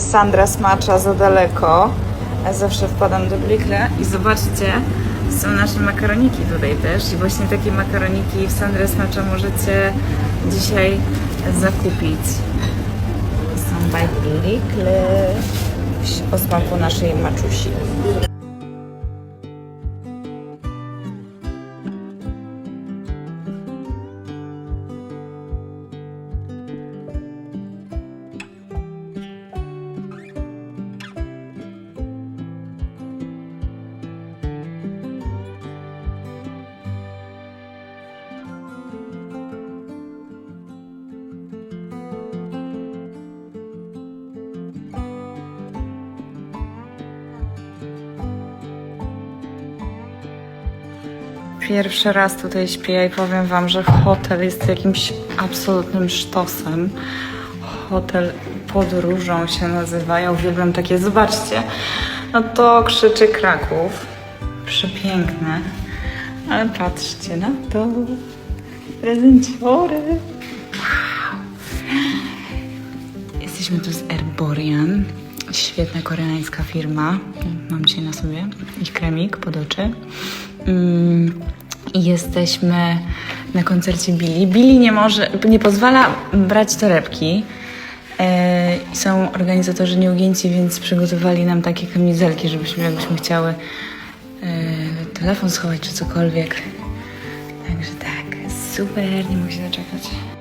Sandra smacza za daleko. Zawsze wpadam do Blikle i zobaczcie, są nasze makaroniki tutaj też i właśnie takie makaroniki w Sandra smacza możecie dzisiaj zakupić. Są by Blikle o smaku naszej maczusi. Pierwszy raz tutaj śpię i powiem Wam, że hotel jest jakimś absolutnym sztosem. Hotel podróżą się nazywa. Ja uwielbiam takie, zobaczcie, no to krzyczy Kraków. Przepiękne. Ale patrzcie na to. Prezenciory. Wow. Jesteśmy tu z Erborian. Świetna koreańska firma. Mam dzisiaj na sobie ich kremik pod oczy. Mm, I jesteśmy na koncercie Billy. Billy nie może, nie pozwala brać torebki. E, są organizatorzy nieugięci, więc przygotowali nam takie kamizelki, żebyśmy jakbyśmy chciały e, telefon schować czy cokolwiek. Także tak, super, nie mogę się doczekać.